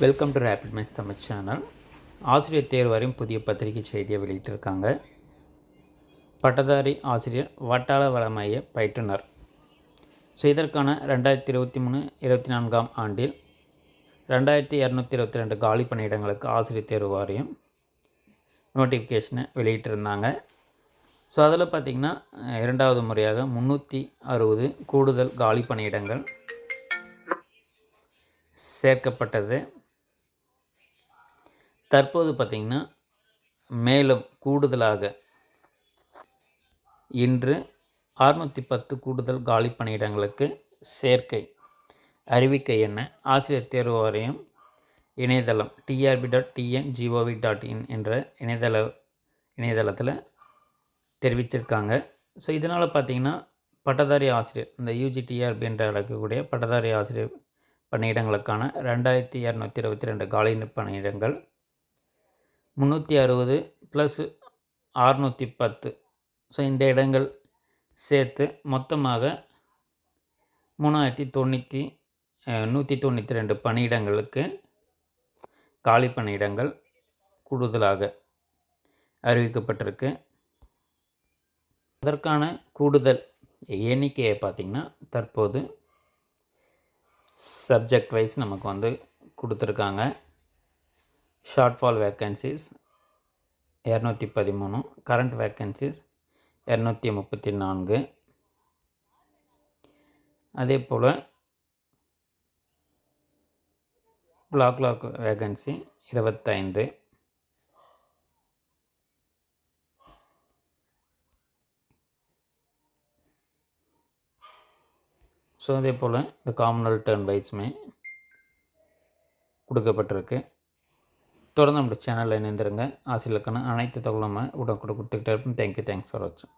Welcome to rapid mice Tamil channel ஆசிரியர் தேர்வாரியம் புதிய பத்திரிகை செய்தியை வெளியிட்டிருக்காங்க. பட்டதாரி ஆசிரியர் வட்டார வளமைய பயிற்றுனர். ஸோ இதற்கான ரெண்டாயிரத்தி இருபத்தி மூணு இருபத்தி நான்காம் ஆண்டில் ரெண்டாயிரத்தி இரநூத்தி இருபத்தி ரெண்டு காலி பணியிடங்களுக்கு ஆசிரியர் தேர்வு வாரியம் நோட்டிஃபிகேஷனை வெளியிட்டிருந்தாங்க. ஸோ அதில் பார்த்திங்கன்னா இரண்டாவது முறையாக முந்நூற்றி அறுபது கூடுதல் காலி பணியிடங்கள் சேர்க்கப்பட்டது. தற்போது பார்த்திங்கன்னா மேலும் கூடுதலாக இன்று அறுநூற்றி பத்து கூடுதல் காலி பணியிடங்களுக்கு சேர்க்கை அறிவிக்கை என்ன? ஆசிரியர் தேர்வு வாரியம் இணையதளம் TRB dot TN GOV dot in என்ற இணையதள இணையதளத்தில் தெரிவிச்சிருக்காங்க. ஸோ இதனால் பார்த்தீங்கன்னா பட்டதாரி ஆசிரியர் இந்த யூஜிடிஆர்பி என்று அழைக்கக்கூடிய பட்டதாரி ஆசிரியர் பணியிடங்களுக்கான ரெண்டாயிரத்தி இரநூத்தி இருபத்தி ரெண்டு காலி பணியிடங்கள் முந்நூற்றி அறுபது ப்ளஸ் அறுநூற்றி பத்து. ஸோ இந்த இடங்கள் சேர்த்து மொத்தமாக மூணாயிரத்தி தொண்ணூற்றி நூற்றி தொண்ணூற்றி ரெண்டு பணியிடங்களுக்கு காலி பணியிடங்கள் கூடுதலாக அறிவிக்கப்பட்டிருக்கு. அதற்கான கூடுதல் எண்ணிக்கையை பார்த்திங்கன்னா தற்போது சப்ஜெக்ட் வைஸ் நமக்கு வந்து கொடுத்துருக்காங்க. ஷார்ட் ஃபால் வேக்கன்சிஸ் இரநூத்தி பதிமூணு. கரண்ட் வேக்கன்சிஸ் இரநூத்தி முப்பத்தி நான்கு. அதே போல் பிளாக் லாக் வேகன்சி இருபத்தைந்து. ஸோ அதே போல் இந்த காமனல் டர்ன் பைஸுமே கொடுக்கப்பட்டிருக்கு. தொடர்ந்து நம்ம சேனலில் இணைந்திருங்க. ஆசிரியர்களுக்கான அனைத்து தகவலும் உடனுக்குடன் கொடுத்துக்கிட்டே இருப்போம். தேங்க்யூ தேங்க்ஸ் ஃபார் வாட்சிங்